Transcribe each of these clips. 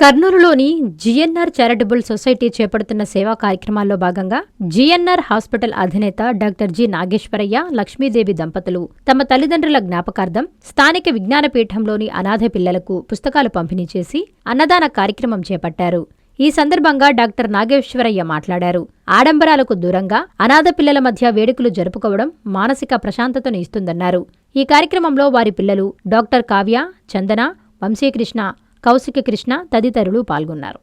కర్నూలులోని GNR charitable society చేపడుతున్న సేవా కార్యక్రమాల్లో భాగంగా జిఎన్ఆర్ హాస్పిటల్ అధినేత డాక్టర్ జి నాగేశ్వరయ్య లక్ష్మీదేవి దంపతులు తమ తల్లిదండ్రుల జ్ఞాపకార్థం స్థానిక విజ్ఞానపీఠంలోని అనాథ పిల్లలకు పుస్తకాలు పంపిణీ చేసి అన్నదాన కార్యక్రమం చేపట్టారు. ఈ సందర్భంగా డాక్టర్ నాగేశ్వరయ్య మాట్లాడారు. ఆడంబరాలకు దూరంగా అనాథ పిల్లల మధ్య వేడుకలు జరుపుకోవడం మానసిక ప్రశాంతతను ఇస్తుందన్నారు. ఈ కార్యక్రమంలో వారి పిల్లలు డాక్టర్ కావ్య చందన వంశీకృష్ణ కౌశిక కృష్ణ తదితరులు పాల్గొన్నారు.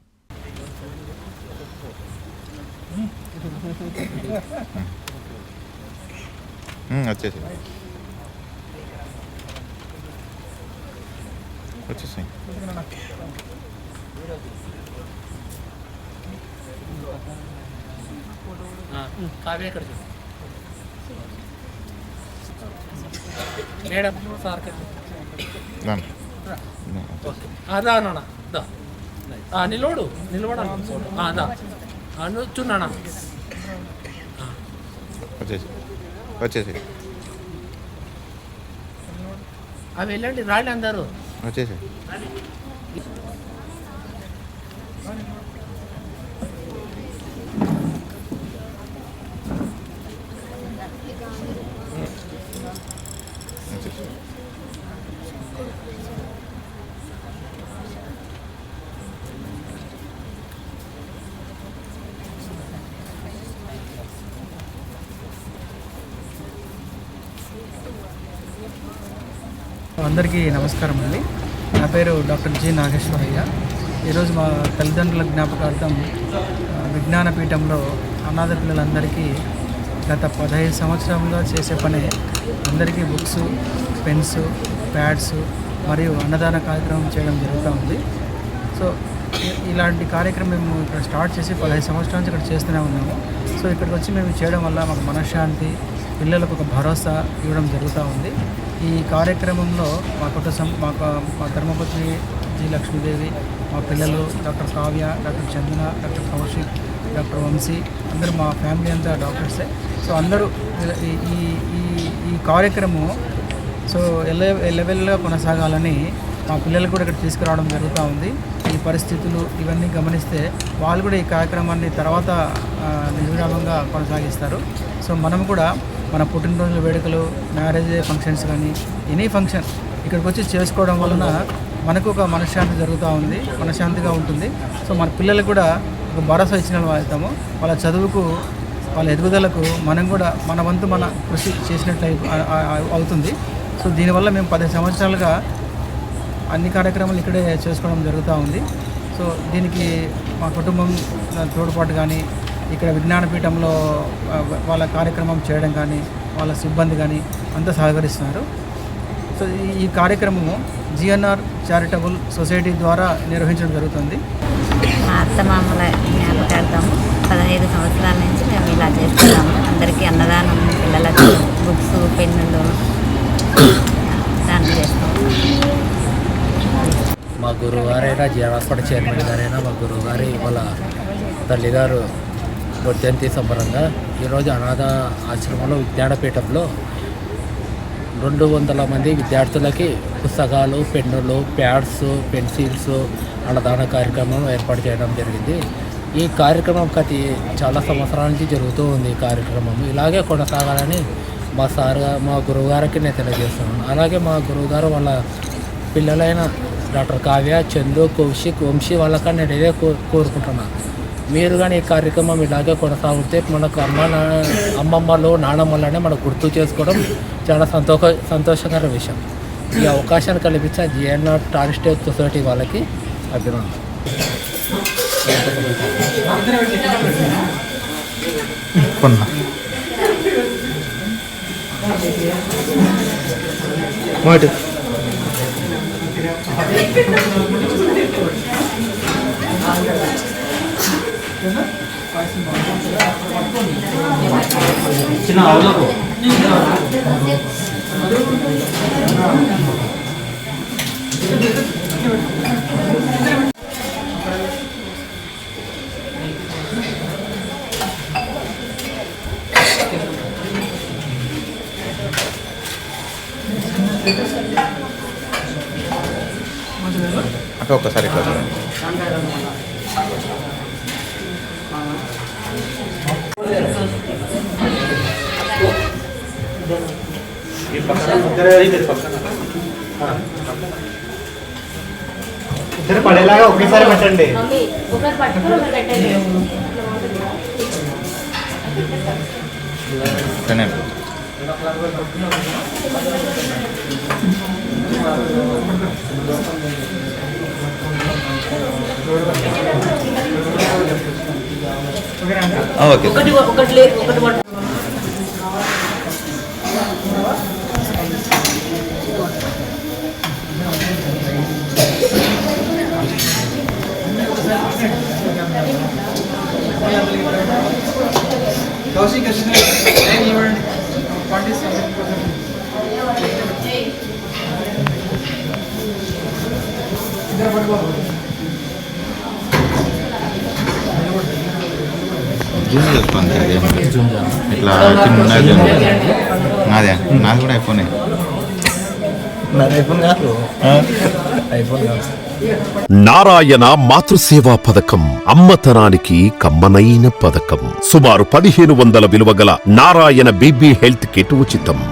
కావ్య ఇక్కడ మేడం సార్ అదా నాన్న దా. వచ్చేసి వచ్చేసి అవి వెళ్ళండి రాండి అందరూ. వచ్చేసి అందరికీ నమస్కారం అండి. నా పేరు డాక్టర్ జి నాగేశ్వరయ్య. ఈరోజు మా తల్లిదండ్రుల జ్ఞాపకార్థం విజ్ఞానపీఠంలో అనాథ పిల్లలందరికీ గత పదహైదు సంవత్సరంలో చేసే పని అందరికీ బుక్స్ పెన్స్ ప్యాడ్స్ మరియు అన్నదాన కార్యక్రమం చేయడం జరుగుతూ ఉంది. సో ఇలాంటి కార్యక్రమం మేము ఇక్కడ స్టార్ట్ చేసి పదహైదు సంవత్సరాల నుంచి ఇక్కడ చేస్తూనే ఉన్నాము. సో ఇక్కడికి వచ్చి మేము చేయడం వల్ల మాకు మనశ్శాంతి పిల్లలకు ఒక భరోసా ఇవ్వడం జరుగుతూ ఉంది. ఈ కార్యక్రమంలో మా కుట మా క- మా ధర్మపత్ని జి లక్ష్మీదేవి మా పిల్లలు doctor Kavya doctor Chandana doctor Kaushik doctor Vamsi అందరూ మా ఫ్యామిలీ అంతా డాక్టర్సే. సో అందరూ ఈ ఈ ఈ- కార్యక్రమం సో ఎల్ల లెవెల్లో కొనసాగాలని మా పిల్లలు కూడా ఇక్కడ తీసుకురావడం జరుగుతూ ఉంది. ఈ పరిస్థితులు ఇవన్నీ గమనిస్తే వాళ్ళు కూడా ఈ కార్యక్రమాన్ని తర్వాత నిర్విరామంగా కొనసాగిస్తారు. సో మనం కూడా మన పుట్టినరోజుల వేడుకలు మ్యారేజ్ ఫంక్షన్స్ కానీ ఎనీ ఫంక్షన్ ఇక్కడికి వచ్చి చేసుకోవడం వలన మనకు ఒక మనశ్శాంతి జరుగుతూ ఉంది మనశ్శాంతిగా ఉంటుంది. సో మన పిల్లలకు కూడా ఒక భరోసా ఇచ్చిన వాళ్ళు అవుతాము. వాళ్ళ చదువుకు వాళ్ళ ఎదుగుదలకు మనం కూడా మన వంతు మన కృషి చేసినట్లు అవుతుంది. సో దీనివల్ల మేము పది సంవత్సరాలుగా అన్ని కార్యక్రమాలు ఇక్కడే చేసుకోవడం జరుగుతూ ఉంది. సో దీనికి మా కుటుంబం తోడ్పాటు కానీ ఇక్కడ విజ్ఞానపీఠంలో వాళ్ళ కార్యక్రమం చేయడం కానీ వాళ్ళ సిబ్బంది కానీ అంతా సహకరిస్తున్నారు. సో ఈ- కార్యక్రమము జిఎన్ఆర్ చారిటబుల్ సొసైటీ ద్వారా నిర్వహించడం జరుగుతుంది. మా అత్తమామల జ్ఞాపకార్థము పదహైదు సంవత్సరాల నుంచి మేము ఇలా చేస్తున్నాము. అందరికీ అన్నదానం పిల్లలకి బుక్స్ పెన్నులు మా గురువుగారైనా జిఆర్ హాస్పిటల్ చైర్మన్ గారైనా? మా గురువుగారి వాళ్ళ తల్లిగారు వర్ధంతి సంబరంగా ఈరోజు అనాథ ఆశ్రమంలో విజ్ఞానపీఠంలో రెండు వందల మంది విద్యార్థులకి పుస్తకాలు పెన్నులు ప్యాడ్స్ పెన్సిల్స్ అన్నదాన కార్యక్రమం ఏర్పాటు చేయడం జరిగింది. ఈ కార్యక్రమం ప్రతి చాలా సంవత్సరాల నుంచి జరుగుతూ ఉంది ఈ కార్యక్రమం. ఇలాగే కొనసాగాలని మా సార్ మా గురువుగారికి నేను తెలియజేస్తున్నాను. అలాగే మా గురువుగారు వాళ్ళ పిల్లలైన డాక్టర్ కావ్య చందు కౌశిక్ వంశీ వాళ్ళకన్నా నేను ఇదే కో కోరుకుంటున్నాను మీరు కానీ ఈ కార్యక్రమం ఇలాగే కొనసాగితే మనకు అమ్మ నా అమ్మమ్మలు నానమ్మలనే మనకు గుర్తు చేసుకోవడం చాలా సంతోష సంతోషకర విషయం. ఈ అవకాశాన్ని కల్పించిన జిఎన్ఆర్ టారిస్ట్ సొసైటీ వాళ్ళకి అభినందన చిన్న అవలకు Thank you. అక్క ఒక్కసారి ఇట్లా చూడండి. ఇద్దరు పడేలాగా ఒకేసారి పెట్టండి. ఇక్కడనే. ఓకే ఒకటి ఒకటి ఒకటి జూమ్ చేసుకోండి సార్ ఇదేం. ఇట్లా చిన్న జూమ్ నాదే నాది కూడా ఐఫోనే ఐఫోన్ కాదు ఐఫోన్ కాదు నారాయణ మాతృసేవా పథకం అమ్మతనానికి కమ్మనైన పథకం. సుమారు పదిహేను వందల విలువ గల నారాయణ బీబీ హెల్త్ కిట్ ఉచితం.